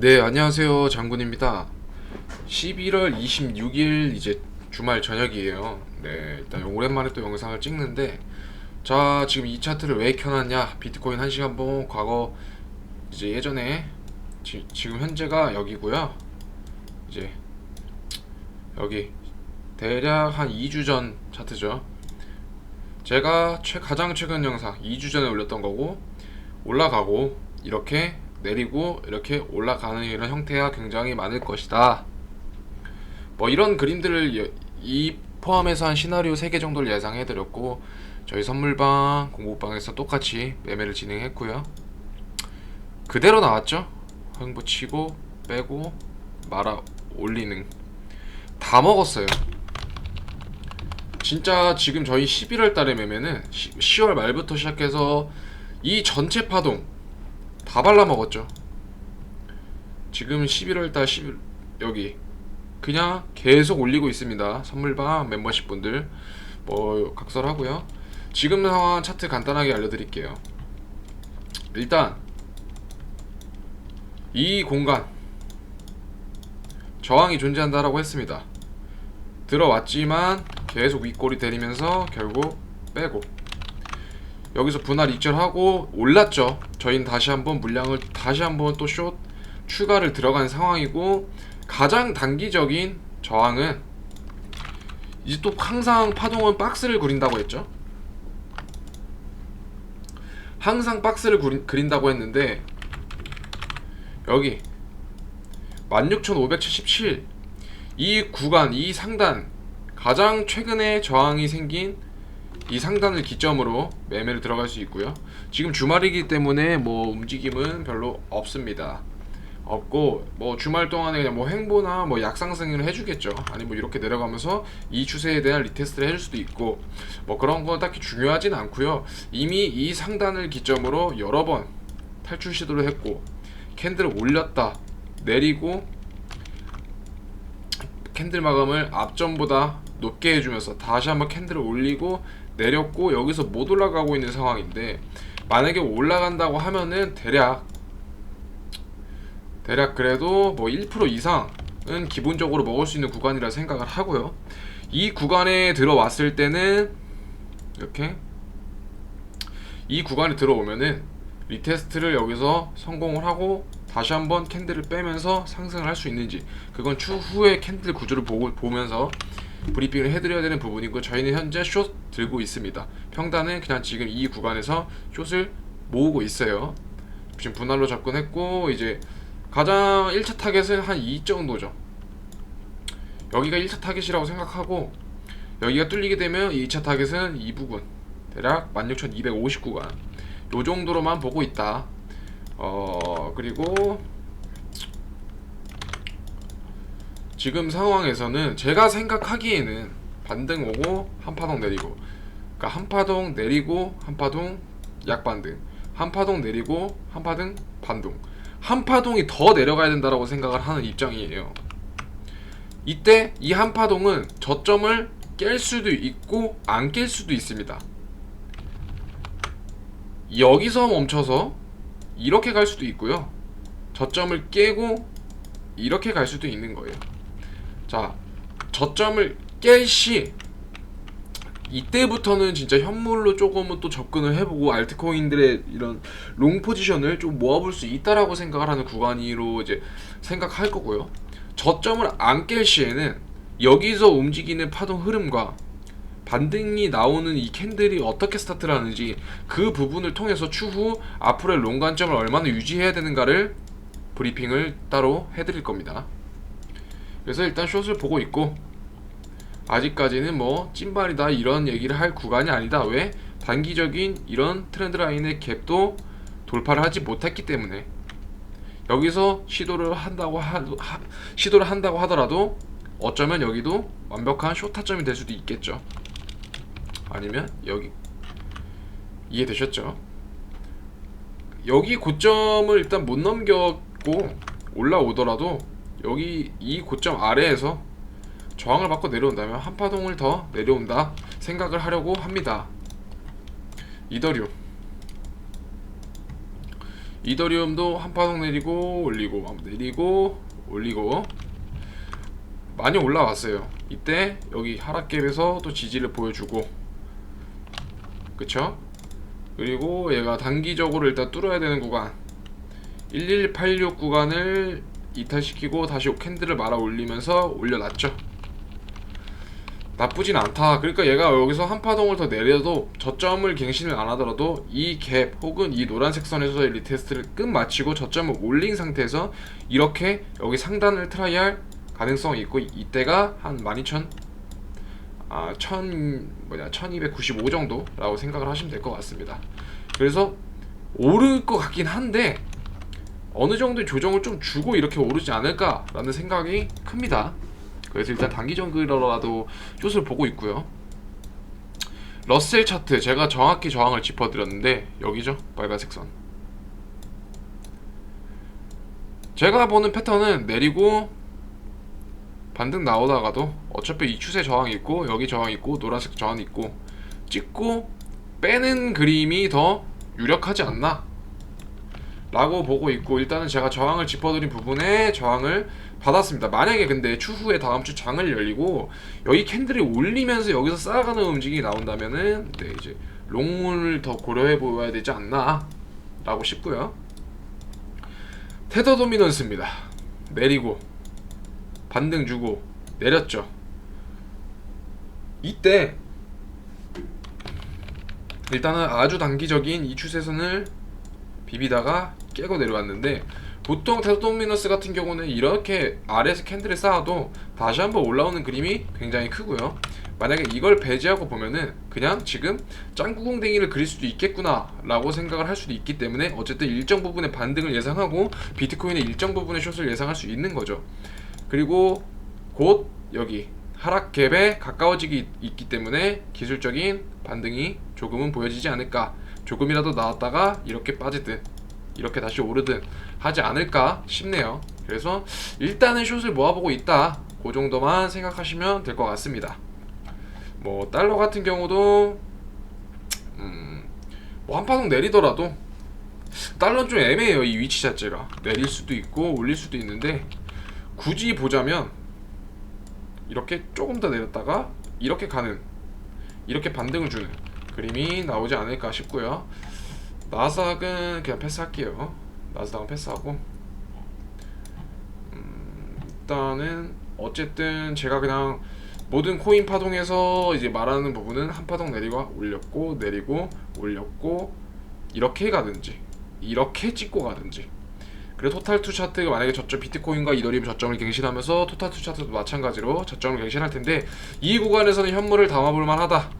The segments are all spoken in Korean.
네, 안녕하세요. 장군입니다. 11월 26일 이제 주말 저녁이에요. 네, 일단 오랜만에 또 영상을 찍는데 자, 지금 이 차트를 왜 켜놨냐? 비트코인 1시간 봉 과거 이제 예전에 지, 지금 현재가 여기고요. 이제 여기 대략 한 2주 전 차트죠. 제가 최, 가장 최근 영상 2주 전에 올렸던 거고 올라가고 이렇게 내리고 이렇게 올라가는 이런 형태가 굉장히 많을 것이다. 뭐 이런 그림들을 여- 이 포함해서 한 시나리오 3개 정도를 예상해 드렸고 저희 선물방 공부방에서 똑같이 매매를 진행했고요. 그대로 나왔죠. 흥부 치고 빼고 말아 올리는 다 먹었어요. 진짜 지금 저희 11월 달에 매매는 10월 말부터 시작해서 이 전체 파동 다 발라 먹었죠. 지금 11월 달 10일 여기 그냥 계속 올리고 있습니다. 선물방 멤버십 분들 뭐 각설하고요. 지금 상황 차트 간단하게 알려드릴게요. 일단 이 공간 저항이 존재한다라고 했습니다. 들어왔지만 계속 윗골이 때리면서 결국 빼고 여기서 분할 익절하고 올랐죠. 저희는 다시 한번 물량을 다시 한번 또 숏 추가를 들어간 상황이고 가장 단기적인 저항은 이제 또 항상 파동은 박스를 그린다고 했죠. 항상 박스를 그린, 그린다고 했는데 여기 16,577 이 구간 이 상단 가장 최근에 저항이 생긴 이 상단을 기점으로 매매를 들어갈 수 있고요. 지금 주말이기 때문에 뭐 움직임은 별로 없습니다. 없고 뭐 주말 동안에 그냥 뭐 횡보나 뭐 약상승을 해주겠죠. 아니 뭐 이렇게 내려가면서 이 추세에 대한 리테스트를 해줄 수도 있고 뭐 그런 건 딱히 중요하진 않고요. 이미 이 상단을 기점으로 여러 번 탈출 시도를 했고 캔들을 올렸다 내리고 캔들 마감을 앞전보다 높게 해주면서 다시 한번 캔들을 올리고 내렸고 여기서 못 올라가고 있는 상황인데 만약에 올라간다고 하면은 대략 대략 그래도 뭐 1% 이상은 기본적으로 먹을 수 있는 구간이라 생각을 하고요. 이 구간에 들어왔을 때는 이렇게 이 구간에 들어오면은 리테스트를 여기서 성공을 하고 다시 한번 캔들을 빼면서 상승을 할 수 있는지 그건 추후에 캔들 구조를 보고, 보면서 브리핑을 해드려야 되는 부분이고 저희는 현재 숏 들고 있습니다. 평단은 그냥 지금 이 구간에서 숏을 모으고 있어요. 지금 분할로 접근했고 이제 가장 1차 타겟은 한 2 정도죠. 여기가 1차 타겟이라고 생각하고 여기가 뚫리게 되면 2차 타겟은 이 부분 대략 16,250구간 요 정도로만 보고 있다. 어 그리고 지금 상황에서는 제가 생각하기에는 반등 오고 한 파동 내리고 그러니까 한 파동 내리고 한 파동 약반등 한 파동 내리고 한 파동 반동 한 파동이 더 내려가야 된다라고 생각을 하는 입장이에요. 이때 이 한 파동은 저점을 깰 수도 있고 안 깰 수도 있습니다. 여기서 멈춰서 이렇게 갈 수도 있고요. 저점을 깨고 이렇게 갈 수도 있는 거예요. 자, 저점을 깰 시 이때부터는 진짜 현물로 조금은 또 접근을 해보고 알트코인들의 이런 롱 포지션을 좀 모아볼 수 있다라고 생각을 하는 구간으로 이제 생각할 거고요. 저점을 안 깰 시에는 여기서 움직이는 파동 흐름과 반등이 나오는 이 캔들이 어떻게 스타트를 하는지 그 부분을 통해서 추후 앞으로의 롱 관점을 얼마나 유지해야 되는가를 브리핑을 따로 해드릴 겁니다. 그래서 일단 숏을 보고 있고 아직까지는 뭐 찐발이다 이런 얘기를 할 구간이 아니다. 왜? 단기적인 이런 트렌드 라인의 갭도 돌파를 하지 못했기 때문에 여기서 시도를 한다고 하, 하 시도를 한다고 하더라도 어쩌면 여기도 완벽한 숏 타점이 될 수도 있겠죠. 아니면 여기 이해되셨죠? 여기 고점을 일단 못 넘겼고 올라오더라도 여기 이 고점 아래에서 저항을 받고 내려온다면 한 파동을 더 내려온다 생각을 하려고 합니다. 이더리움 이더리움도 한 파동 내리고 올리고 한번 내리고 올리고 많이 올라왔어요. 이때 여기 하락갭에서 또 지지를 보여주고 그쵸? 그리고 얘가 단기적으로 일단 뚫어야 되는 구간 1186 구간을 이탈시키고 다시 캔들을 말아 올리면서 올려놨죠. 나쁘진 않다. 그러니까 얘가 여기서 한 파동을 더 내려도 저점을 갱신을 안 하더라도 이 갭 혹은 이 노란색 선에서의 리테스트를 끝 마치고 저점을 올린 상태에서 이렇게 여기 상단을 트라이할 가능성이 있고 이때가 한 12,000 아, 1000 뭐냐 1295 정도라고 생각을 하시면 될 것 같습니다. 그래서 오를 것 같긴 한데 어느 정도의 조정을 좀 주고 이렇게 오르지 않을까라는 생각이 큽니다. 그래서 일단 단기 정글러라도 숏을 보고 있고요. 러셀 차트 제가 정확히 저항을 짚어드렸는데 여기죠 빨간색 선. 제가 보는 패턴은 내리고 반등 나오다가도 어차피 이 추세 저항 있고 여기 저항 있고 노란색 저항 있고 찍고 빼는 그림이 더 유력하지 않나 라고 보고 있고 일단은 제가 저항을 짚어드린 부분에 저항을 받았습니다. 만약에 근데 추후에 다음 주 장을 열리고 여기 캔들이 올리면서 여기서 쌓아가는 움직임이 나온다면은 네 이제 롱을 더 고려해 보아야 되지 않나 라고 싶고요. 테더 도미넌스입니다. 내리고 반등 주고 내렸죠. 이때 일단은 아주 단기적인 이 추세선을 비비다가 깨고 내려왔는데 보통 테도미너스 같은 경우는 이렇게 아래에서 캔들을 쌓아도 다시 한번 올라오는 그림이 굉장히 크고요. 만약에 이걸 배제하고 보면은 그냥 지금 짱구공댕이를 그릴 수도 있겠구나 라고 생각을 할 수도 있기 때문에 어쨌든 일정 부분의 반등을 예상하고 비트코인의 일정 부분의 숏을 예상할 수 있는 거죠. 그리고 곧 여기 하락 갭에 가까워지기 있기 때문에 기술적인 반등이 조금은 보여지지 않을까 조금이라도 나왔다가 이렇게 빠지든 이렇게 다시 오르든 하지 않을까 싶네요. 그래서 일단은 숏을 모아보고 있다. 그 정도만 생각하시면 될 것 같습니다. 뭐 달러 같은 경우도 음, 뭐 한파동 내리더라도 달러는 좀 애매해요. 이 위치 자체가 내릴 수도 있고 올릴 수도 있는데 굳이 보자면 이렇게 조금 더 내렸다가 이렇게 가는 이렇게 반등을 주는 그림이 나오지 않을까 싶고요. 나스닥은 그냥 패스할게요. 나스닥은 패스하고 음, 일단은 어쨌든 제가 그냥 모든 코인 파동에서 이제 말하는 부분은 한 파동 내리고 올렸고 내리고 올렸고 이렇게 가든지 이렇게 찍고 가든지 그리고 토탈 투 차트가 만약에 저점 비트코인과 이더리움 저점을 갱신하면서 토탈 투 차트도 마찬가지로 저점을 갱신할 텐데 이 구간에서는 현물을 담아볼 만하다.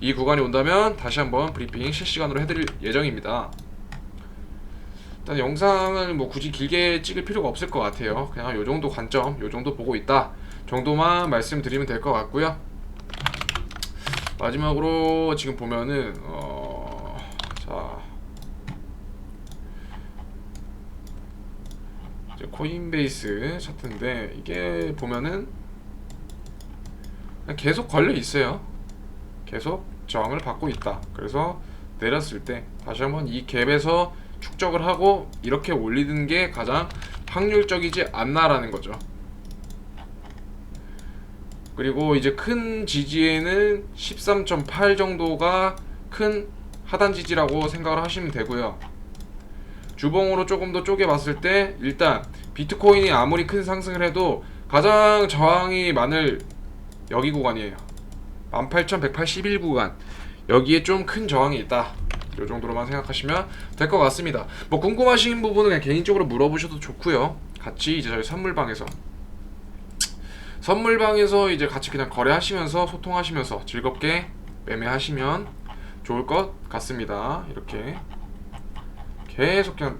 이 구간이 온다면 다시 한번 브리핑 실시간으로 해드릴 예정입니다. 일단 영상을 뭐 굳이 길게 찍을 필요가 없을 것 같아요. 그냥 요 정도 관점, 요 정도 보고 있다 정도만 말씀드리면 될 것 같고요. 마지막으로 지금 보면은 어, 자 이제 코인베이스 차트인데 이게 보면은 계속 걸려 있어요. 계속 저항을 받고 있다. 그래서 내렸을 때 다시 한번 이 갭에서 축적을 하고 이렇게 올리는 게 가장 확률적이지 않나라는 거죠. 그리고 이제 큰 지지에는 13.8 정도가 큰 하단 지지라고 생각을 하시면 되고요. 주봉으로 조금 더 쪼개봤을 때 일단 비트코인이 아무리 큰 상승을 해도 가장 저항이 많을 여기 구간이에요. 18,181 구간 여기에 좀 큰 저항이 있다. 이 정도로만 생각하시면 될 것 같습니다. 뭐 궁금하신 부분은 그냥 개인적으로 물어보셔도 좋고요. 같이 이제 저희 선물방에서 선물방에서 이제 같이 그냥 거래하시면서 소통하시면서 즐겁게 매매하시면 좋을 것 같습니다. 이렇게 계속 그냥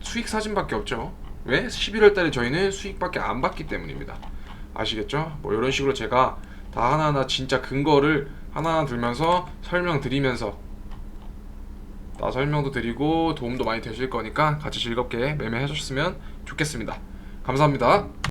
수익 사진밖에 없죠. 왜? 11월 달에 저희는 수익밖에 안 받기 때문입니다. 아시겠죠? 뭐 이런 식으로 제가 다 하나하나 진짜 근거를 하나하나 들면서 설명드리면서 다 설명도 드리고 도움도 많이 되실 거니까 같이 즐겁게 매매하셨으면 좋겠습니다. 감사합니다.